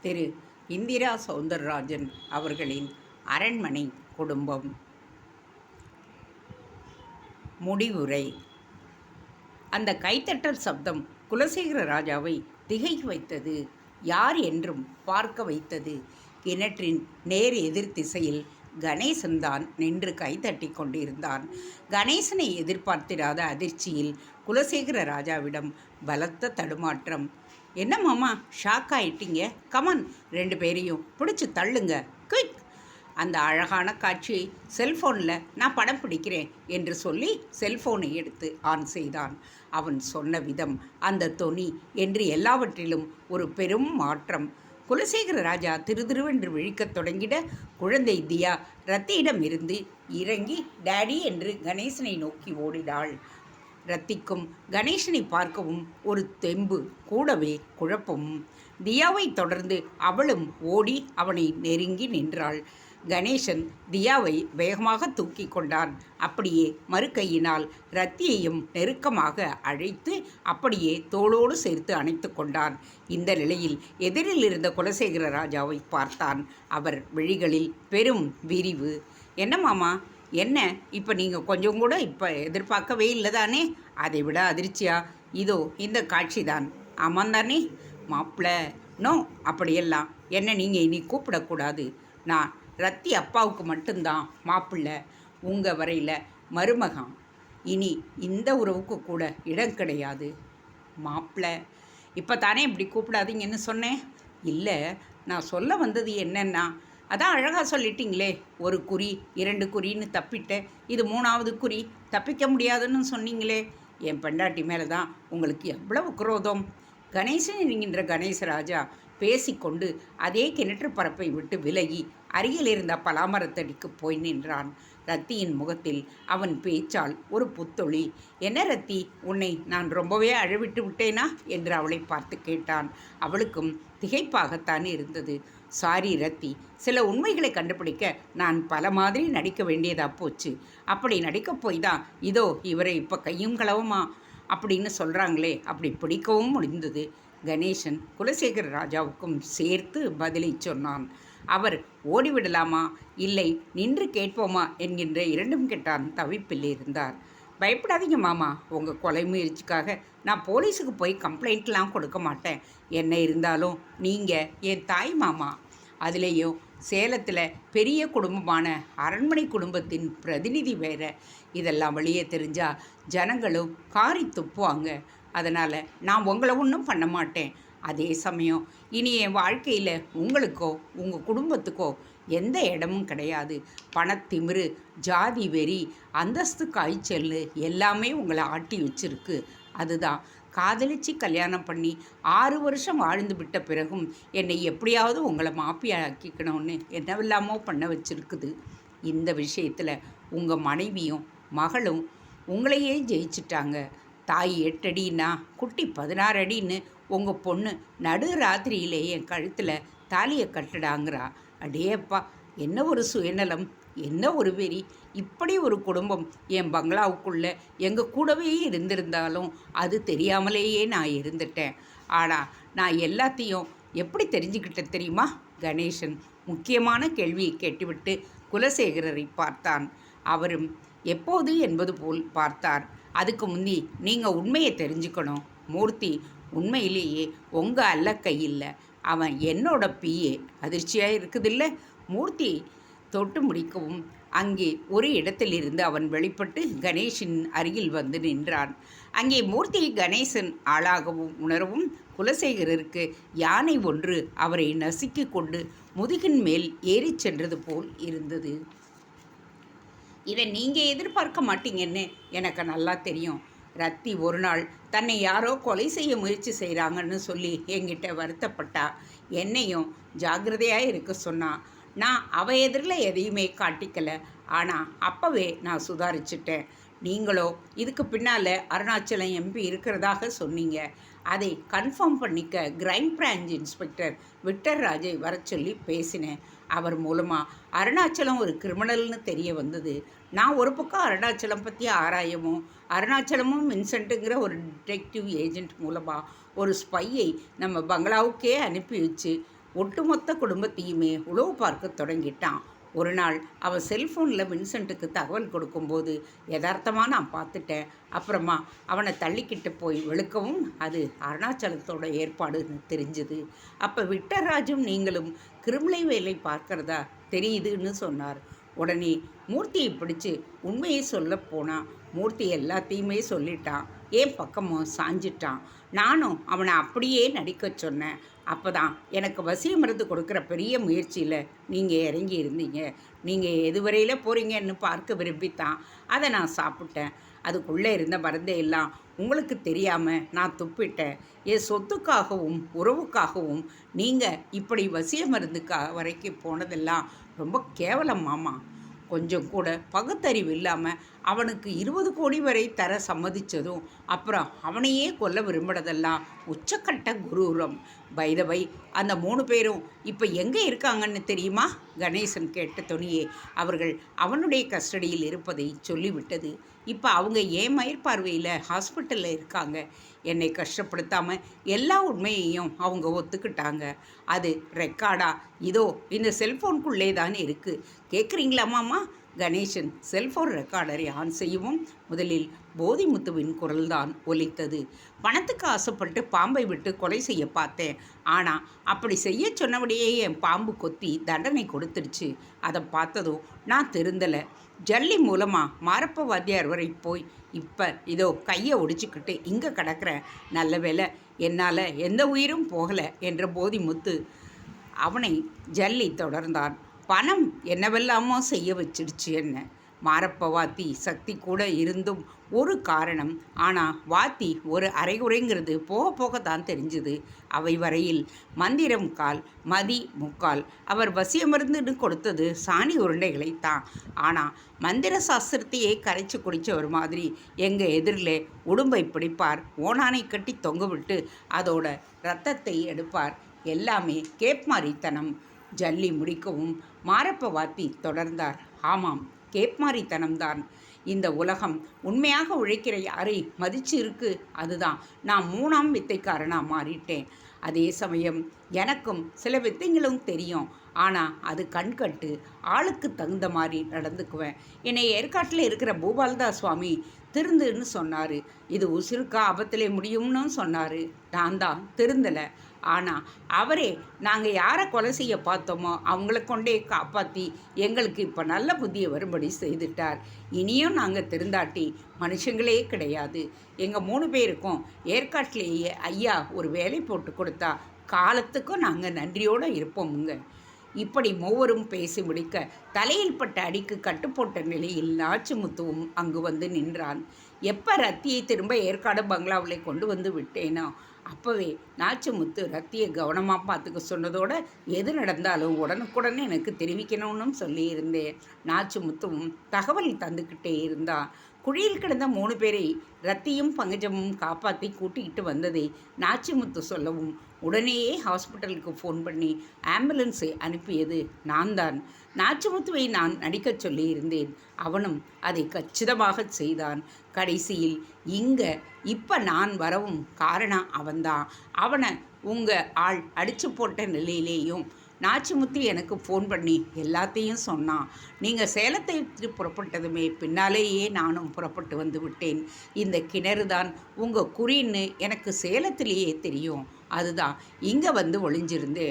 திரு இந்திரா சௌந்தரராஜன் அவர்களின் அரண்மனை குடும்பம். முடிவுரை. அந்த கைத்தட்டல் சப்தம் குலசேகர ராஜாவை திகைக்க வைத்தது. யார் என்றும் பார்க்க வைத்தது. கிணற்றின் நேர் எதிர் திசையில் கணேசன் தான் நின்று கைதட்டி கொண்டிருந்தான். கணேசனை எதிர்பார்த்திராத அதிர்ச்சியில் குலசேகர ராஜாவிடம் பலத்த தடுமாற்றம். என்ன மாமா ஷாக் ஆயிட்டீங்க? கமன் ரெண்டு பேரையும் பிடிச்சி தள்ளுங்க. குயிக் அந்த அழகான காட்சியை செல்ஃபோனில் நான் படம் பிடிக்கிறேன் என்று சொல்லி செல்ஃபோனை எடுத்து ஆன் செய்தான். அவன் சொன்ன விதம் அந்த தொனி என்று எல்லாவற்றிலும் ஒரு பெரும் மாற்றம். குலசேகர ராஜா திருதிருவென்று விழிக்கத் தொடங்கிட குழந்தை தியா ரத்தியிடம் இருந்து இறங்கி டேடி என்று கணேசனை நோக்கி ஓடினாள். ரத்திக்கும் கணேசனை பார்க்கவும் ஒரு தெம்பு கூடவே குழப்பமும் தியாவை தொடர்ந்து அவளும் ஓடி அவனை நெருங்கி நின்றாள். கணேசன் தியாவை வேகமாக தூக்கி கொண்டான். அப்படியே மறுக்கையினால் ரத்தியையும் நெருக்கமாக அழைத்து அப்படியே தோளோடு சேர்த்து அணைத்து கொண்டான். இந்த நிலையில் எதிரில் இருந்த குலசேகர ராஜாவை பார்த்தான். அவர் விழிகளில் பெரும் விரிவு. என்ன மாமா என்ன? இப்போ நீங்கள் கொஞ்சம் கூட இப்போ எதிர்பார்க்கவே இல்லை தானே? அதை விட அதிர்ச்சியா? இதோ இந்த காட்சி தான். ஆமாம் தானே? மாப்பிள்ள நோ அப்படியெல்லாம். என்ன நீங்கள் இனி கூப்பிடக்கூடாது. நான் ரத்தி அப்பாவுக்கு மட்டும்தான் மாப்பிள்ளை உங்கள் வரையில் மருமகம் இனி இந்த உறவுக்கு கூட இடம் கிடையாது. மாப்பிள்ளை இப்போ தானே இப்படி கூப்பிடாதீங்கன்னு சொன்னேன்? இல்லை நான் சொல்ல வந்தது என்னென்னா அதான் அழகாக சொல்லிட்டீங்களே ஒரு குறி இரண்டு குறின்னு தப்பிட்டேன் இது மூணாவது குறி தப்பிக்க முடியாதுன்னு சொன்னீங்களே என் பெண்டாட்டி மேலே தான் உங்களுக்கு எவ்வளவு குரோதம்? கணேசன் என்கின்ற கணேசராஜா பேசிக்கொண்டு அதே கிணற்று பரப்பை விட்டு விலகி அருகில் இருந்த பலாமரத்தடிக்கு போய் நின்றான். ரத்தியின் முகத்தில் அவன் பேச்சால் ஒரு புத்தொளி என்ன ரத்தி உன்னை நான் ரொம்பவே அழவிட்டு விட்டேனா? என்று அவளை பார்த்து கேட்டான். அவளுக்கும் திகைப்பாகத்தான் இருந்தது. சாரி ரத்தி சில உண்மைகளை கண்டுபிடிக்க நான் பல மாதிரி நடிக்க வேண்டியதாக போச்சு. அப்படி நடிக்கப் போய் தான் இதோ இவரை இப்போ கையும் களவுமா? அப்படின்னு சொல்கிறாங்களே அப்படி பிடிக்கவும் முடிந்தது. கணேசன் குலசேகர ராஜாவுக்கும் சேர்த்து பதிலை சொன்னான். அவர் ஓடிவிடலாமா? இல்லை நின்று கேட்போமா? என்கின்ற இரண்டும் கெட்டான் தவிப்பில் இருந்தார். பயப்படாதீங்க மாமா. உங்கள் கொலை முயற்சிக்காக நான் போலீஸுக்கு போய் கம்ப்ளைண்ட்லாம் கொடுக்க மாட்டேன். என்ன இருந்தாலும் நீங்கள் என் தாய் மாமா. அதுலேயும் சேலத்தில் பெரிய குடும்பமான அரண்மனை குடும்பத்தின் பிரதிநிதி வேற. இதெல்லாம் வெளியே தெரிஞ்சால் ஜனங்களும் காரி துப்புவாங்க. அதனால் நான் உங்களை ஒன்றும் பண்ண மாட்டேன். அதே சமயம் இனி என் வாழ்க்கையில் உங்களுக்கோ உங்கள் குடும்பத்துக்கோ எந்த இடமும் கிடையாது. பணத்திமிரு ஜாதி வெறி அந்தஸ்து காய்ச்சல் எல்லாமே உங்களை ஆட்டி வச்சிருக்கு. அதுதான். காதலிச்சு கல்யாணம் பண்ணி ஆறு வருஷம் வாழ்ந்து விட்ட பிறகும் என்னை எப்படியாவது உங்களை மாப்பியாக்கிக்கணும்னு என்னவெல்லாமோ பண்ண வச்சுருக்குது. இந்த விஷயத்தில் உங்கள் மனைவியும் மகளும் உங்களையே ஜெயிச்சிட்டாங்க. தாய் எட்டடின்னா குட்டி பதினாறு அடின்னு உங்கள் பொண்ணு நடு ராத்திரியிலே என் கழுத்தில் தாலியை கட்டுடாங்கிறா. அடேப்பா என்ன ஒரு சுயநலம் என்ன ஒரு வெறி. இப்படி ஒரு குடும்பம் என் பங்களாவுக்குள்ளே எங்கள் கூடவே இருந்திருந்தாலும் அது தெரியாமலேயே நான் இருந்துட்டேன். ஆனால் நான் எல்லாத்தையும் எப்படி தெரிஞ்சுக்கிட்டேன் தெரியுமா? கணேசன் முக்கியமான கேள்வியை கேட்டுவிட்டு குலசேகரரை பார்த்தான். அவரும் எப்போது? என்பது போல் பார்த்தார். அதுக்கு முந்தி நீங்கள் உண்மையை தெரிஞ்சுக்கணும். மூர்த்தி உண்மையிலேயே உங்கள் அல்ல கையில் அவன் என்னோட பிஏ. அதிர்ச்சியாக இருக்குதில்ல? மூர்த்தி தொட்டு முடிக்கவும் அங்கே ஒரு இடத்திலிருந்து அவன் வெளிப்பட்டு கணேஷின் அருகில் வந்து நின்றான். அங்கே மூர்த்தி கணேசன் ஆளாகவும் உணரவும் குலசேகரருக்கு யானை ஒன்று அவரை நசுக்கி கொண்டு முதுகின் மேல் ஏறிச் சென்றது போல் இருந்தது. இதை நீங்கள் எதிர்பார்க்க மாட்டீங்கன்னு எனக்கு நல்லா தெரியும். ரத்தி ஒரு நாள் தன்னை யாரோ கொலை செய்ய முயற்சி செய்கிறாங்கன்னு சொல்லி என்கிட்ட வருத்தப்பட்டா. என்னையும் ஜாக்கிரதையாக இருக்க சொன்னான் நான் அவ எதிரில் எதையுமே காட்டிக்கல. ஆனால் அப்போவே நான் சுதாரிச்சிட்டேன். நீங்களோ இதுக்கு பின்னால் அருணாச்சலம் எம்பி இருக்கிறதாக சொன்னீங்க. அதை கன்ஃபார்ம் பண்ணிக்க கிரைம் பிரான்ச் இன்ஸ்பெக்டர் விக்டர் ராஜை வர சொல்லி பேசினேன். அவர் மூலமாக அருணாச்சலம் ஒரு கிரிமினல்னு தெரிய வந்தது. நான் ஒரு பக்கம் அருணாச்சலம் பற்றி ஆராயவும் அருணாச்சலமும் வின்சென்ட்டுங்கிற ஒரு டிடெக்டிவ் ஏஜென்ட் மூலமாக ஒரு ஸ்பையை நம்ம பங்களாவுக்கே அனுப்பி வச்சு ஒட்டுமொத்த குடும்பத்தையுமே உளவு பார்க்க தொடங்கிட்டான். ஒரு நாள் அவன் செல்ஃபோனில் வின்சென்ட்டுக்கு தகவல் கொடுக்கும்போது யதார்த்தமாக நான் பார்த்துட்டேன். அப்புறமா அவனை தள்ளிக்கிட்டு போய் வெளுக்கவும் அது அருணாச்சலத்தோட ஏற்பாடுன்னு தெரிஞ்சுது. அப்போ விட்டராஜும் நீங்களும் கிருமலை வேலை பார்க்கறதா தெரியுதுன்னு சொன்னார். உடனே மூர்த்தியை பிடிச்சு உண்மையை சொல்ல போனான் மூர்த்தி எல்லாத்தையுமே சொல்லிட்டான். ஏன் பக்கமும் சாஞ்சிட்டான். நானும் அவனை அப்படியே நடிக்க சொன்னேன். அப்போ தான் எனக்கு வசிய மருந்து கொடுக்குற பெரிய முயற்சியில் நீங்கள் இறங்கி இருந்தீங்க. நீங்கள் எதுவரையில் போகிறீங்கன்னு பார்க்க விரும்பித்தான். அதை நான் சாப்பிட்டேன். அதுக்குள்ளே இருந்த மருந்தை எல்லாம் உங்களுக்கு தெரியாமல் நான் துப்பிட்டேன். என் சொத்துக்காகவும் உறவுக்காகவும் நீங்கள் இப்படி வசிய மருந்துக்காக வரைக்கும் போனதெல்லாம் ரொம்ப கேவலம் மாமா. கொஞ்சம் கூட பகுத்தறிவு இல்லாமல் அவனுக்கு இருபது கோடி வரை தர சம்மதித்ததும் அப்புறம் அவனையே கொல்ல விரும்பினதெல்லாம் உச்சக்கட்ட குரூரம். பைதவை அந்த மூணு பேரும் இப்போ எங்கே இருக்காங்கன்னு தெரியுமா? கணேசன் கேட்ட துணியே அவர்கள் அவனுடைய கஸ்டடியில் இருப்பதை சொல்லிவிட்டது. இப்போ அவங்க ஏன் மயிர்பார்வையில் ஹாஸ்பிட்டலில் இருக்காங்க? என்னை கஷ்டப்படுத்தாமல் எல்லா உண்மையையும் அவங்க ஒத்துக்கிட்டாங்க. அது ரெக்கார்டா இதோ இந்த செல்ஃபோனுக்குள்ளே தான் இருக்குது கேட்குறீங்களா மாமா? கணேசன் செல்போன் ரெக்கார்டரை ஆன் செய்யவும் முதலில் போதிமுத்துவின் குரல்தான் ஒலித்தது. பணத்துக்கு ஆசைப்பட்டு பாம்பை விட்டு கொலை செய்ய பார்த்தேன். ஆனால் அப்படி செய்ய சொன்னபடியே என் பாம்பு கொத்தி தண்டனை கொடுத்துருச்சு அதை பார்த்ததும் நான் திருந்தலை. ஜல்லி மூலமாக மாரப்ப வாத்தியார் வரை போய் இப்போ இதோ கையை ஒடிச்சுக்கிட்டு இங்கே கிடக்கிறேன் நல்ல வேலை என்னால் எந்த உயிரும் போகலை என்ற போதிமுத்து அவனை ஜல்லி தொடர்ந்தான். பணம் என்னவெல்லாமோ செய்ய வச்சிடுச்சு என்ன? மாரப்ப வாத்தி சக்தி கூட இருந்தும் ஒரு காரணம். ஆனால் வாத்தி ஒரு அரைகுறைங்கிறது போக போக தான் தெரிஞ்சுது. அவை வரையில் மந்திரம் கால் மதி முக்கால். அவர் வசியமருந்துன்னு கொடுத்தது சாணி உருண்டைகளை தான் ஆனால் மந்திர சாஸ்திரத்தையே கரைச்சி குடித்தவர் மாதிரி எங்கள் எதிரில் உடும்பை பிடிப்பார். ஓனானை கட்டி தொங்க விட்டு அதோட ரத்தத்தை எடுப்பார். எல்லாமே கேப்மாரித்தனம் ஜல்லி முடிக்கவும் மாரப்ப வாத்தி தொடர்ந்தார். ஆமாம் கேப்மாரித்தனம்தான். இந்த உலகம் உண்மையாக உழைக்கிற யாரை மதிச்சு இருக்கு அதுதான். நான் மூணாம் வித்தைக்காரனாக மாறிட்டேன். அதே சமயம் எனக்கும் சில வித்தைங்களும் தெரியும். ஆனால் அது கண்கட்டு ஆளுக்கு தகுந்த மாதிரி நடந்துக்குவேன். என்னை ஏற்காட்டில் இருக்கிற பூபால்தாஸ் சுவாமி திருந்துன்னு சொன்னார். இது உசுருக்கா ஆபத்திலே முடியும்னு சொன்னார். நான் தான் திருந்தலை. ஆனால் அவரே நாங்கள் யாரை கொலை செய்ய பார்த்தோமோ அவங்கள கொண்டே காப்பாற்றி எங்களுக்கு இப்போ நல்ல புதிய வரும்படி செய்துட்டார். இனியும் நாங்கள் திருந்தாட்டி மனுஷங்களே கிடையாது. எங்கள் மூணு பேருக்கும் ஏற்காட்டிலேயே ஐயா ஒரு வேலை போட்டு கொடுத்தா காலத்துக்கும் நாங்கள் நன்றியோடு இருப்போமுங்க. இப்படி மூவரும் பேசி முடிக்க தலையில் பட்ட அடிக்கு கட்டுப்போட்ட நிலையில் நாச்சிமுத்துவும் அங்கு வந்து நின்றான். எப்போ ரத்தியை திரும்ப ஏற்காடு பங்களாவில் கொண்டு வந்து விட்டேனோ அப்போவே நாச்சிமுத்து ரத்தியை கவனமாக பார்த்துக்க சொன்னதோட எது நடந்தாலும் உடனுக்குடனே எனக்கு தெரிவிக்கணும்னு சொல்லியிருந்தேன். நாச்சிமுத்துவும் தகவல் தந்துக்கிட்டே இருந்தான் குழியில் கிடந்த மூணு பேரை ரத்தியும் பங்கஜமும் காப்பாற்றி கூட்டிகிட்டு வந்ததை நாச்சிமுத்து சொல்லவும் உடனேயே ஹாஸ்பிட்டலுக்கு ஃபோன் பண்ணி ஆம்புலன்ஸை அனுப்பியது நான் தான் நாச்சிமுத்துவை நான் நடிக்கச் சொல்லியிருந்தேன். அவனும் அதை கச்சிதமாக செய்தான். கடைசியில் இங்கே இப்போ நான் வரவும் காரணம் அவன்தான். அவனை உங்கள் ஆள் அடித்து போட்ட நிலையிலேயும் நாச்சிமுத்து எனக்கு ஃபோன் பண்ணி எல்லாத்தையும் சொன்னான். நீங்கள் சேலத்தை புறப்பட்டதுமே பின்னாலேயே நானும் புறப்பட்டு வந்து விட்டேன். இந்த கிணறு தான் உங்கள் குறின்னு எனக்கு சேலத்திலேயே தெரியும். அதுதான் இங்கே வந்து ஒளிஞ்சிருந்து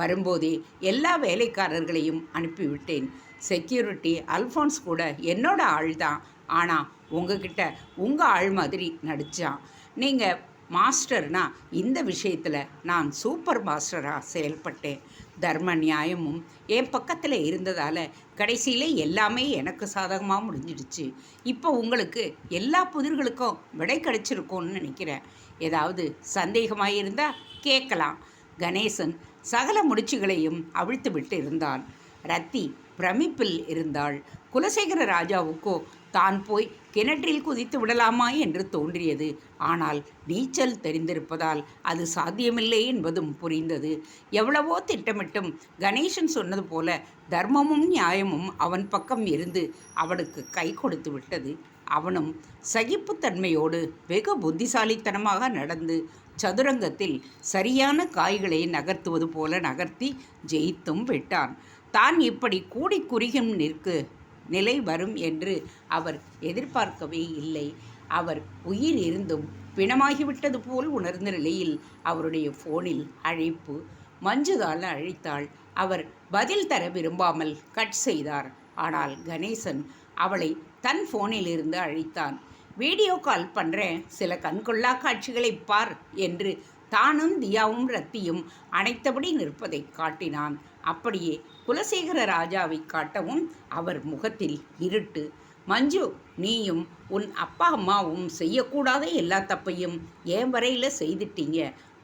வரும்போதே எல்லா வேலைக்காரர்களையும் அனுப்பிவிட்டேன். செக்யூரிட்டி அல்ஃபான்ஸ் கூட என்னோட ஆள் தான் ஆனால் உங்ககிட்ட உங்கள் ஆள் மாதிரி நடித்தான் நீங்கள் மாஸ்டர்னா இந்த விஷயத்தில் நான் சூப்பர் மாஸ்டராக செயல்பட்டேன். தர்ம நியாயமும் என் பக்கத்தில் இருந்ததால் கடைசியில் எல்லாமே எனக்கு சாதகமாக முடிஞ்சிடுச்சு. இப்போ உங்களுக்கு எல்லா புதிர்களுக்கும் விடை கிடைச்சிருக்கோன்னு நினைக்கிறேன். ஏதாவது சந்தேகமாக இருந்தால் கேட்கலாம். கணேசன் சகல முடிச்சுகளையும் அவிழ்த்து விட்டு இருந்தான். ரத்தி பிரமிப்பில் இருந்தாள். குலசேகர ராஜாவுக்கோ தான் போய் கிணற்றில் குதித்து விடலாமா? என்று தோன்றியது. ஆனால் நீச்சல் தெரிந்திருப்பதால் அது சாத்தியமில்லை என்பதும் புரிந்தது. எவ்வளவோ திட்டமிட்டும் கணேசன் சொன்னது போல தர்மமும் நியாயமும் அவன் பக்கம் இருந்து அவனுக்கு கை கொடுத்து விட்டது. அவனும் சகிப்புத்தன்மையோடு வெகு புத்திசாலித்தனமாக நடந்து சதுரங்கத்தில் சரியான காய்களை நகர்த்துவது போல நகர்த்தி ஜெயித்தும் விட்டான். தான் இப்படி கூடி குறுகும் நிற்கு நிலை வரும் என்று அவர் எதிர்பார்க்கவே இல்லை. அவர் உயிர் இருந்தும் பிணமாகிவிட்டது போல் உணர்ந்த நிலையில் அவருடைய ஃபோனில் அழைப்பு மஞ்சுதான் அழைத்தாள். அவர் பதில் தர விரும்பாமல் கட் செய்தார். ஆனால் கணேசன் அவளை தன் ஃபோனில் இருந்து அழைத்தான். வீடியோ கால் பண்ணுறேன் சில கண்கொள்ளா காட்சிகளை பார் என்று தானும் தியாவும் ரத்தியும் அனைத்தபடி நிற்பதை காட்டினான். அப்படியே குலசேகர ராஜாவை காட்டவும் அவர் முகத்தில் இருட்டு. மஞ்சு நீயும் உன் அப்பா அம்மாவும் செய்யக்கூடாத எல்லா தப்பையும் என் வரையில் செய்துட்டீங்க?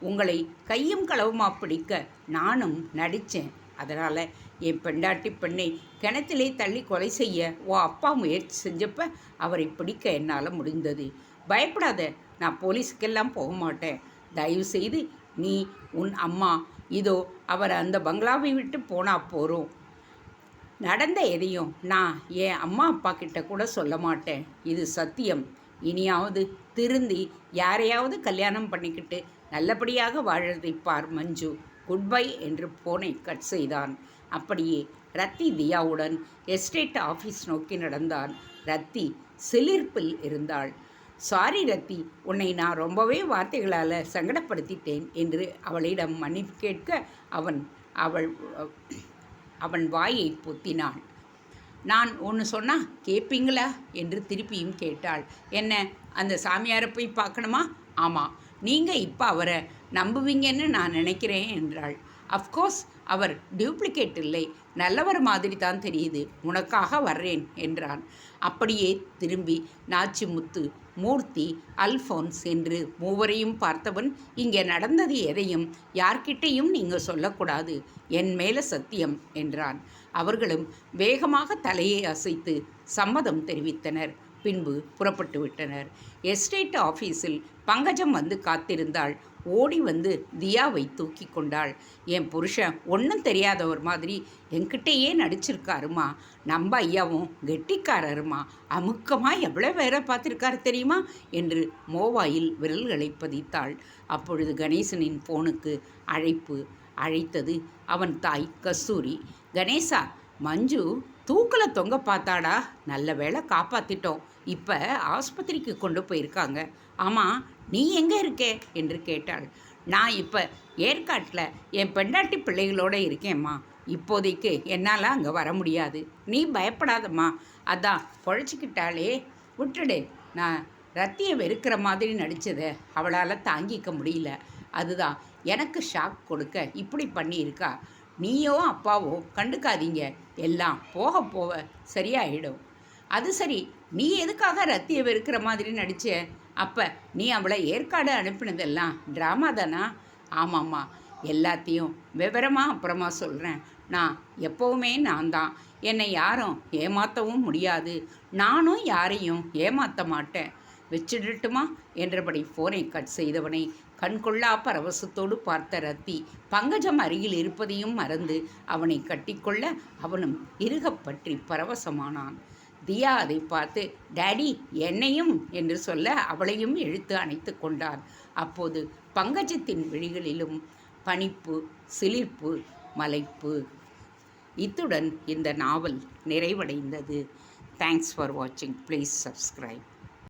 உங்களை கையும் களவுமா பிடிக்க நானும் நடித்தேன் அதனால் என் பெண்டாட்டி பெண்ணை கிணத்திலே தள்ளி கொலை செய்ய ஓ அப்பா முயற்சி செஞ்சப்ப அவரை பிடிக்க என்னால் முடிந்தது. பயப்படாத நான் போலீஸுக்கெல்லாம் போக மாட்டேன். தயவு செய்து நீ உன் அம்மா இதோ அவர் அந்த பங்களாவை விட்டு போனால் போகிறோம் நடந்த எதையும் நான் என் அம்மா அப்பா கிட்ட கூட சொல்ல மாட்டேன். இது சத்தியம். இனியாவது திருந்தி யாரையாவது கல்யாணம் பண்ணிக்கிட்டு நல்லபடியாக வாழறதை பார் மஞ்சு. குட் பை என்று போனை கட் செய்தான். அப்படியே ரத்தி தியாவுடன் எஸ்டேட் ஆஃபீஸ் நோக்கி நடந்தான். ரத்தி சிலிர்ப்பில் இருந்தாள். சாரி ரத்தி உன்னை நான் ரொம்பவே வார்த்தைகளால் சங்கடப்படுத்திட்டேன் என்று அவளிடம் மன்னிப்பு கேட்க அவன் அவள் அவன் வாயை பொத்தினாள். நான் ஒன்று சொன்னால் கேட்பீங்களா என்று திருப்பியும் கேட்டாள். என்ன அந்த சாமியாரை போய் பார்க்கணுமா? ஆமாம் நீங்கள் இப்போ அவரை நம்புவீங்கன்னு நான் நினைக்கிறேன் என்றாள். அஃப்கோர்ஸ் அவர் டியூப்ளிகேட் இல்லை. நல்லவர் மாதிரி தான் தெரியுது. உனக்காக வர்றேன் என்றான். அப்படியே திரும்பி நாச்சிமுத்து மூர்த்தி அல்ஃபோன்ஸ் என்று மூவரையும் பார்த்தவன் இங்கே நடந்தது எதையும் யார்கிட்டையும் நீங்கள் சொல்லக்கூடாது. என் மேலே சத்தியம் என்றான். அவர்களும் வேகமாக தலையை அசைத்து சம்மதம் தெரிவித்தனர். பின்பு புறப்பட்டு விட்டனர். எஸ்டேட் ஆஃபீஸில் பங்கஜம் வந்து காத்திருந்தாள். ஓடி வந்து தியாவை தூக்கி கொண்டாள். என் புருஷன் ஒன்றும் தெரியாதவர் மாதிரி என்கிட்டயே நடிச்சிருக்காருமா? நம்ம ஐயாவும் கெட்டிக்காரருமா? அமுக்கமாக எவ்வளோ வேற பார்த்துருக்காரு தெரியுமா? என்று மோவாயில் விரல்களை பதித்தாள். அப்பொழுது கணேசனின் ஃபோனுக்கு அழைப்பு அழைத்தது அவன் தாய் கஸ்தூரி. கணேசா மஞ்சு தூக்கில் தொங்க பார்த்தாடா. நல்ல வேலை காப்பாற்றிட்டோம் இப்போ ஆஸ்பத்திரிக்கு கொண்டு போயிருக்காங்க. ஆமாம் நீ எங்கே இருக்கே? என்று கேட்டாள். நான் இப்போ ஏற்காட்டில் என் பெண்டாட்டி பிள்ளைகளோடு இருக்கேம்மா. இப்போதைக்கு என்னால் அங்கே வர முடியாது. நீ பயப்படாதம்மா. அதான் பொழைச்சிக்கிட்டாலே விட்டுடு. நான் ரத்தியை வெறுக்கிற மாதிரி நடித்ததை அவளால் தாங்கிக்க முடியல. அதுதான் எனக்கு ஷாக் கொடுக்க இப்படி பண்ணியிருக்கா. நீயோ அப்பாவோ கண்டுக்காதீங்க. எல்லாம் போக போக சரியாயிடும். அது சரி நீ எதுக்காக ரத்தியை வெறுக்கிற மாதிரி நடிச்ச? அப்போ நீ அவளை ஏற்காடு அனுப்பினதெல்லாம் ட்ராமா தானா? ஆமாம்மா எல்லாத்தையும் விவரமாக அப்புறமா சொல்கிறேன் நான் எப்போவுமே நான் தான். என்னை யாரும் ஏமாற்றவும் முடியாது. நானும் யாரையும் ஏமாற்ற மாட்டேன். வச்சிடட்டுமா? என்றபடி ஃபோனை கட் செய்தவனை கண்கொள்ளா பரவசத்தோடு பார்த்த ரத்தி பங்கஜம் அருகில் இருப்பதையும் மறந்து அவனை கட்டிக்கொள்ள அவனும் இறுகப்பற்றி பரவசமானான். தியா அதை பார்த்து டேடி என்னையும்? என்று சொல்ல அவளையும் இழுத்து அணைத்து கொண்டான். அப்போது பங்கஜத்தின் விழிகளிலும் பனிப்பு சிலிர்ப்பு மலைப்பு. இத்துடன் இந்த நாவல் நிறைவடைந்தது. தேங்க்ஸ் ஃபார் வாட்சிங் ப்ளீஸ் சப்ஸ்கிரைப்